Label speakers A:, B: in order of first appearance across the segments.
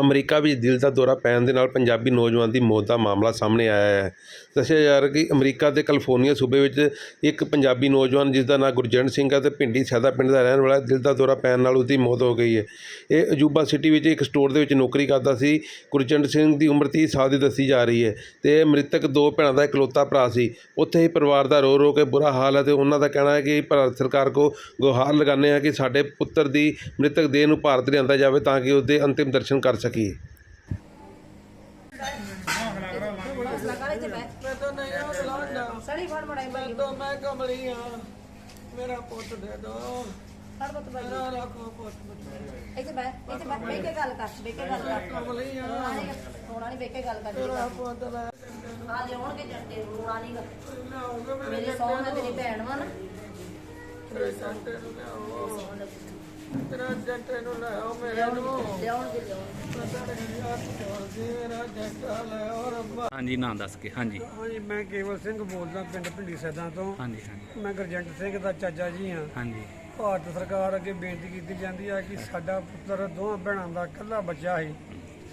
A: America ਵਿੱਚ ਦਿਲ ਦਾ ਦੌਰਾ ਪੈਣ ਦੇ ਨਾਲ ਪੰਜਾਬੀ ਨੌਜਵਾਨ ਦੀ ਮੌਤ ਦਾ ਮਾਮਲਾ ਸਾਹਮਣੇ ਆਇਆ ਹੈ। ਦੱਸਿਆ ਜਾ ਰਿਹਾ ਕਿ ਅਮਰੀਕਾ ਦੇ ਕੈਲੀਫੋਰਨੀਆ ਸੂਬੇ ਵਿੱਚ ਇੱਕ ਪੰਜਾਬੀ ਨੌਜਵਾਨ, ਜਿਸ ਦਾ ਨਾਂ ਗੁਰਜੰਟ ਸਿੰਘ ਹੈ ਤੇ ਪਿੰਡੀ ਸੈਦਾ ਪਿੰਡ ਦਾ ਰਹਿਣ ਵਾਲਾ ਦਿਲ ਦਾ ਦੌਰਾ ਪੈਣ ਨਾਲ ਉਸ ਦੀ ਮੌਤ ਹੋ ਗਈ ਹੈ। ਇਹ ਅਜੂਬਾ ਸਿਟੀ ਵਿੱਚ ਇੱਕ ਸਟੋਰ ਦੇ ਵਿੱਚ ਨੌਕਰੀ ਕਰਦਾ ਸੀ। ਗੁਰਜੰਟ ਸਿੰਘ ਦੀ ਉਮਰ 30 ਸਾਲ ਦੀ ਦੱਸੀ ਜਾ ਰਹੀ ਹੈ ਤੇ ਮ੍ਰਿਤਕ ਦੋ ਭੈਣਾਂ ਦਾ ਇਕਲੌਤਾ ਭਰਾ ਸੀ। ਉੱਥੇ ਹੀ ਪਰਿਵਾਰ ਦਾ ਰੋ ਰੋ ਕੇ ਬੁਰਾ ਹਾਲ ਹੈ ਤੇ ਉਹਨਾਂ ਦਾ ਕਹਿਣਾ ਹੈ ਕਿ ਭਾਰਤ ਸਰਕਾਰ ਕੋ ਗੁਹਾਰ ਲਗਾਉਂਦੇ ਹਾਂ ਕਿ ਸਾਡੇ ਪੁੱਤਰ ਦੀ ਮ੍ਰਿਤਕ ਦੇਹ ਨੂੰ ਭਾਰਤ ਲਿਆਂਦਾ ਜਾਵੇ ਤਾਂ ਕਿ ਉਸਦੇ ਅੰਤਿਮ ਦਰਸ਼ਨ ਕਰ ਸਕੀਏ
B: ਮੈਂ ਤਾਂ ਨਹੀਂ ਆ ਬੁਲਾਉਂਦਾ ਮੈਂ ਤਾਂ ਮੈਂ ਕਮਲੀ ਆ ਮੇਰਾ ਪੁੱਤ ਦੇ ਦੋ ਮੇਰਾ ਰੱਖੋ ਪੁੱਤ
C: ਇੱਥੇ
B: ਕਮਲੀ ਆ ਮੇਰਾ ਪੁੱਤ ਲੈ ਲਿਆਓਗੇ ਮੇਰੇ
C: ਮੇਰੀ ਸੌਂ ਦਾ ਤੇਰੀ ਭੈਣ ਵਾ ਨਾ
B: ਮੇਰੇ ਜੱਟੇ ਨੂੰ ਲਿਆਓ ਜੱਟੇ ਨੂੰ ਮੇਰੇ ਨੂੰ।
C: ਲਿਆਉਣਗੇ ਲਿਆਉਣਗੇ।
D: ਹਾਂਜੀ ਨਾਂ ਦੱਸ ਕੇ ਹਾਂਜੀ।
E: ਹਾਂਜੀ ਮੈਂ ਕੇਵਲ ਸਿੰਘ ਬੋਲਦਾ ਪਿੰਡ ਭਿੰਡੀ ਸੈਦਾਂ ਤੋਂ।
D: ਹਾਂਜੀ ਹਾਂਜੀ।
E: ਮੈਂ ਗੁਰਜੰਟ ਸਿੰਘ ਦਾ ਚਾਚਾ ਜੀ ਹਾਂ।
D: ਹਾਂਜੀ।
E: ਭਾਰਤ ਸਰਕਾਰ ਅੱਗੇ ਬੇਨਤੀ ਕੀਤੀ ਜਾਂਦੀ ਹੈ ਕਿ ਸਾਡਾ ਪੁੱਤਰ ਦੋਹਾਂ ਭੈਣਾਂ ਦਾ ਇਕੱਲਾ ਬੱਚਾ ਸੀ।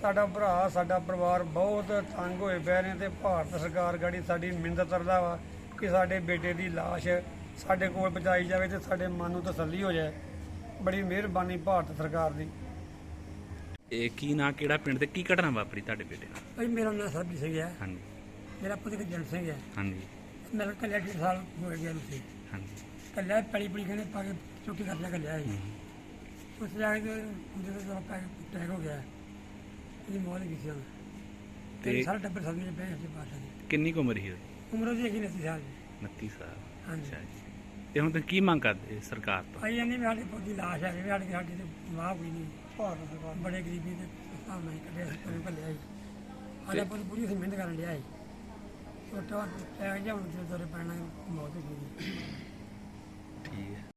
E: ਸਾਡਾ ਭਰਾ ਸਾਡਾ ਪਰਿਵਾਰ ਬਹੁਤ ਤੰਗ ਹੋਏ ਪਏ ਨੇ ਤੇ ਭਾਰਤ ਸਰਕਾਰ ਗਾੜੀ ਸਾਡੀ ਮਿੰਨਤ ਕਰਦਾ ਵਾ ਕਿ ਸਾਡੇ ਬੇਟੇ ਦੀ ਲਾਸ਼ ਸਾਡੇ ਕੋਲ ਪਹੁੰਚਾਈ ਜਾਵੇ ਤੇ ਸਾਡੇ ਮਨ ਨੂੰ ਤਸੱਲੀ ਹੋ ਜਾਏ। ਬੜੀ ਮਿਹਰਬਾਨੀ ਭਾਰਤ ਸਰਕਾਰ ਦੀ।
D: ਇਹ ਕੀ ਨਾਂ ਕਿਹੜਾ ਪਿੰਡ ਤੇ ਕੀ ਘਟਨਾ ਵਾਪਰੀ ਤੁਹਾਡੇ ਬੇਟੇ ਨਾਲ?
E: ਭਾਈ ਮੇਰਾ ਨਾਮ ਸਰਬਜੀਤ ਸਿੰਘ ਹੈ।
D: ਹਾਂਜੀ।
E: ਮੇਰਾ ਪੁੱਤ ਗੁਰਜੰਟ ਸਿੰਘ ਹੈ।
D: ਹਾਂਜੀ।
E: ਮੇਰਾ ਕੱਲਿਆ ਡੇਢ ਸਾਲ ਹੋ ਗਿਆ ਨੂੰ ਸੀ
D: ਹਾਂਜੀ।
E: ਕੱਲਿਆ ਪੜੀ ਪੜੀ ਕਹਿੰਦੇ ਪਾ ਕੇ ਚੁੱਕੀ ਕਰ ਲਿਆ ਕੱਲਿਆ ਸੀ। ਉਸ ਜਾ ਕੇ ਜਦੋਂ ਜਦੋਂ ਪੈ ਟੈਗ ਹੋ ਗਿਆ। ਇਹਦੀ ਮੌਤ ਹੋ ਗਈ ਸੀ ਤੇ ਸਾਰਾ ਟੱਬਰ ਸਦਮੇ ਚ ਪੈ ਗਿਆ ਸੀ ਬਾਦਸ਼ਾਹ ਦੀ
D: ਕਿੰਨੀ ਕੁ ਉਮਰ ਸੀ ਉਹਦੀ?
E: ਉਮਰ ਉਹਦੀ ਹੈਗੀ 29 ਸਾਲ ਦੀ।
D: 29 ਸਾਲ।
E: ਹਾਂਜੀ।
D: ਅੱਛਾ ਜੀ। ਤੇ ਹੁਣ ਤੁਸੀਂ ਕੀ ਮੰਗ ਕਰਦੇ ਸਰਕਾਰ ਤੋਂ?
E: ਇਹਨੇ ਵੀ ਸਾਡੇ ਪੁੱਤ ਲਾਸ਼ ਹੈ ਵੀ ਸਾਡੇ ਸਾਡੇ ਤੇ ਮਾਂ ਕੋਈ ਨਹੀਂ ਬੜੇ ਗਰੀਬੀ ਦੇ ਹਿਸਾਬ ਨਾਲ ਕੱਢਿਆ ਸੀ ਪਰ ਕੱਲਿਆ ਸੀ ਸਾਡਾ ਪੁੱਤ ਪੂਰੀ ਅਸੀਂ ਮਿਹਨਤ ਕਰਨ ਲਿਆ ਸੀ। ਛੋਟਾ ਟੈਗ ਜਿਹਾ ਹੁਣ ਪੈਣਾ ਮੌਤ ਹੋ ਗਈ।
D: ਠੀਕ ਹੈ।